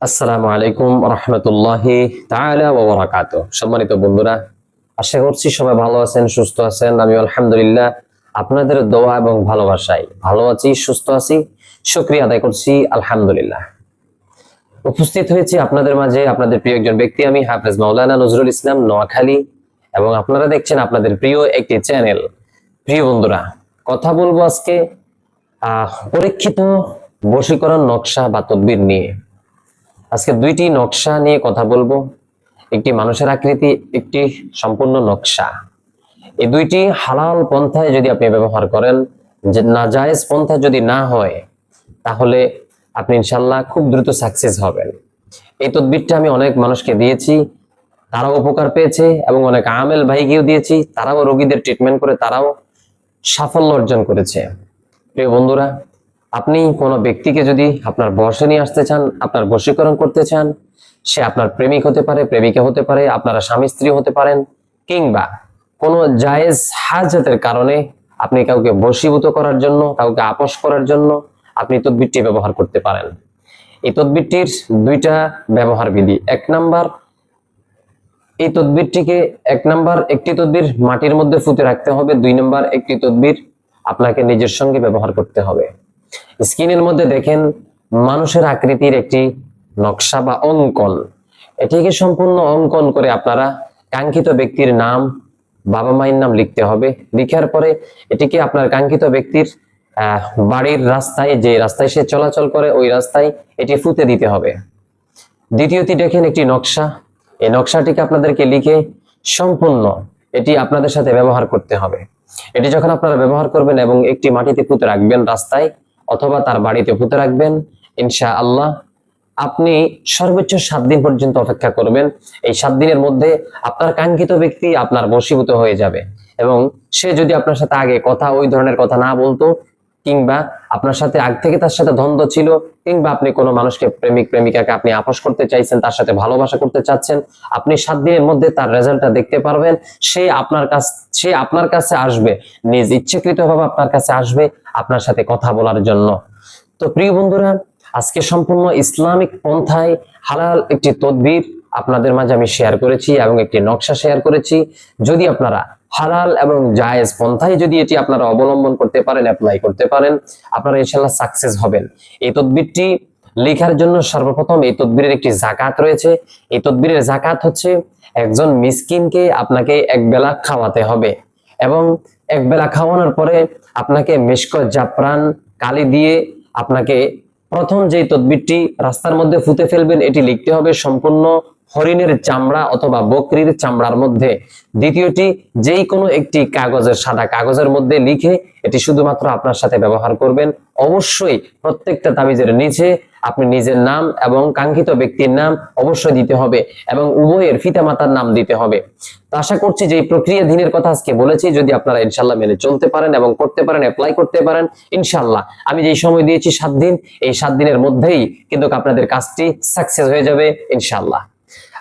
আসসালামু আলাইকুম রহমতুল্লাহি বারাকাতুহু। সম্মানিত বন্ধুরা, আশা করছি সবাই ভালো আছেন, সুস্থ আছেন। আমি আলহামদুলিল্লাহ আপনাদের দোয়া এবং ভালোবাসায় ভালো আছি, সুস্থ আছি, শুকরিয়া আদায় করছি, আলহামদুলিল্লাহ। উপস্থিত হয়েছি আপনাদের মাঝে আপনাদের প্রিয় একজন ব্যক্তি আমি, হাফেজ মাওলানা নজরুল ইসলাম নোয়াখালী। এবং আপনারা দেখছেন আপনাদের প্রিয় একটি চ্যানেল। প্রিয় বন্ধুরা, কথা বলব আজকে, আহ, পরীক্ষিত বশীকরণ নকশা বা তদবির নিয়ে। আজকে দুইটি নকশা নিয়ে কথা বলব। একটি মানুষের আকৃতি, একটি সম্পূর্ণ নকশা। এই দুইটি হালাল পন্থায় যদি আপনি ব্যবহার করেন, যে নাজায়েজ পন্থা যদি না হয়, তাহলে আপনি ইনশাল্লাহ খুব দ্রুত সাকসেস হবেন। এই তদবিরটা আমি অনেক মানুষকে দিয়েছি, তারাও উপকার পেয়েছে এবং অনেক আমেল ভাইকেও দিয়েছি, তারাও রোগীদের ট্রিটমেন্ট করে তারাও সাফল্য অর্জন করেছে। প্রিয় বন্ধুরা আপনি কোনো ব্যক্তিকে যদি আপনার বর্ষে নিয়ে আসতে চান, আপনার বশীকরণ করতে চান, সে আপনার প্রেমিক হতে পারে, প্রেমিকা হতে পারে, আপনারা স্বামী, স্ত্রী হতে পারেন, কিংবা কোনো জায়েজ হাজতের কারণে আপনি কাউকে বশীভূত করার জন্য, কাউকে আপোষ করার জন্য আপনি তদবিরটি ব্যবহার করতে পারেন। এই তদবিরটির দুইটা ব্যবহার বিধি। এক নাম্বার, এই তদবিরটিকে এক নাম্বার, একটি তদবির মাটির মধ্যে ফুতে রাখতে হবে। দুই নাম্বার, একটি তদবির আপনাকে নিজের সঙ্গে ব্যবহার করতে হবে। স্ক্রিনের মধ্যে দেখেন মানুষের আকৃতির একটি নকশা বা অঙ্কন। এটিকে সম্পূর্ণ অঙ্কন করে আপনারা কাঙ্ক্ষিত ব্যক্তির নাম, বাবা মায়ের নাম লিখতে হবে। লিখার পরে এটিকে আপনার কাঙ্ক্ষিত ব্যক্তির বাড়ির রাস্তায়, যে রাস্তায় সে চলাচল করে, ওই রাস্তায় এটি ফুতে দিতে হবে। দ্বিতীয়টি দেখেন একটি নকশা। এই নকশাটিকে আপনাদেরকে লিখে সম্পূর্ণ এটি আপনাদের সাথে ব্যবহার করতে হবে। এটি যখন আপনারা ব্যবহার করবেন এবং একটি মাটিতে পুঁতে রাখবেন রাস্তায় অথবা তার বাড়িতে পুঁতে রাখবেন। ইনশা আল্লাহ আপনি সর্বোচ্চ সাত দিন পর্যন্ত অপেক্ষা করবেন। এই সাত দিনের মধ্যে আপনার কাঙ্ক্ষিত ব্যক্তি আপনার বশীভূত হয়ে যাবে এবং সে যদি আপনার সাথে আগে কথা, ওই ধরনের কথা না বলতো কিংবা আপনার সাথে আগ থেকে তার সাথে দ্বন্দ্ব ছিল, কিংবা আপনি কোনো মানুষকে, প্রেমিক, প্রেমিকাকে আপনি আপোষ করতে চাইছেন, তার সাথে ভালোবাসা করতে চাচ্ছেন, আপনি সাত দিনের মধ্যে তার রেজাল্টটা দেখতে পারবেন। সে আপনার কাছ, সে আপনার কাছে আসবে, নিজ ইচ্ছাকৃতভাবে আপনার কাছে আসবে আপনার সাথে কথা বলার জন্য। তো প্রিয় বন্ধুরা, আজকে সম্পূর্ণ ইসলামিক পন্থায় হালাল একটি তদবির আপনাদের মাঝে আমি শেয়ার করেছি এবং একটি নকশা শেয়ার করেছি। যদি আপনারা হালাল এবং জায়েজ পন্থায় যদি এটি আপনারা অবলম্বন করতে পারেন অ্যাপ্লাই করতে পারেন, আপনারা ইনশাল্লাহ সাকসেস হবেন। এই তদবিরটি লেখার জন্য সর্বপ্রথম এই তদবিরের একটি জাকাত রয়েছে। এই তদবিরের জাকাত হচ্ছে একজন মিসকিনকে আপনাকে এক বেলা খাওয়াতে হবে এবং এক বেলা খাওয়ানোর পরে আপনাকে মিশক জাফরান কালি দিয়ে আপনাকে প্রথম যে তদবিরটি রাস্তার মধ্যে ফুতে ফেলবেন, এটি লিখতে হবে সম্পূর্ণ হরিণের চামড়া অথবা বকরির চামড়ার মধ্যে। দ্বিতীয়টি যেই কোনো একটি কাগজের সাদা কাগজের মধ্যে লিখে এটি শুধুমাত্র আপনার সাথে ব্যবহার করবেন। অবশ্যই প্রত্যেকটা তাবিজের নিচে আপনি নিজের নাম এবং কাঙ্ক্ষিত ব্যক্তির নাম অবশ্যই দিতে হবে এবং উভয়ের পিতামাতার নাম দিতে হবে। তো আশা করছি যে প্রক্রিয়া দিনের কথা আজকে বলেছি, যদি আপনারা ইনশাল্লাহ মেনে চলতে পারেন এবং করতে পারেন অ্যাপ্লাই করতে পারেন ইনশাল্লাহ আমি যেই সময় দিয়েছি সাত দিন, এই সাত দিনের মধ্যেই কিন্তু আপনাদের কাজটি সাকসেস হয়ে যাবে ইনশাল্লাহ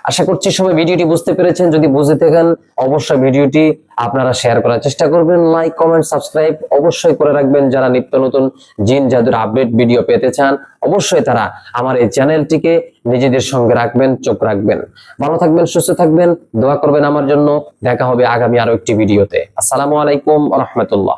আশা করছি সবাই ভিডিওটি বুঝতে পেরেছেন। যদি বুঝতে থাকেন, অবশ্যই ভিডিওটি আপনারা শেয়ার করার চেষ্টা করবেন। লাইক কমেন্ট সাবস্ক্রাইব অবশ্যই করে রাখবেন। যারা নিত্য নতুন জিন জাদুর আপডেট ভিডিও পেতে চান, অবশ্যই তারা আমার এই চ্যানেলটিকে নিজেদের সঙ্গে রাখবেন, চোখ রাখবেন। ভালো থাকবেন, সুস্থ থাকবেন। দোয়া করবেন আমার জন্য। দেখা হবে আগামী আরও একটি ভিডিওতে আসসালামু আলাইকুম রহমতুল্লাহ।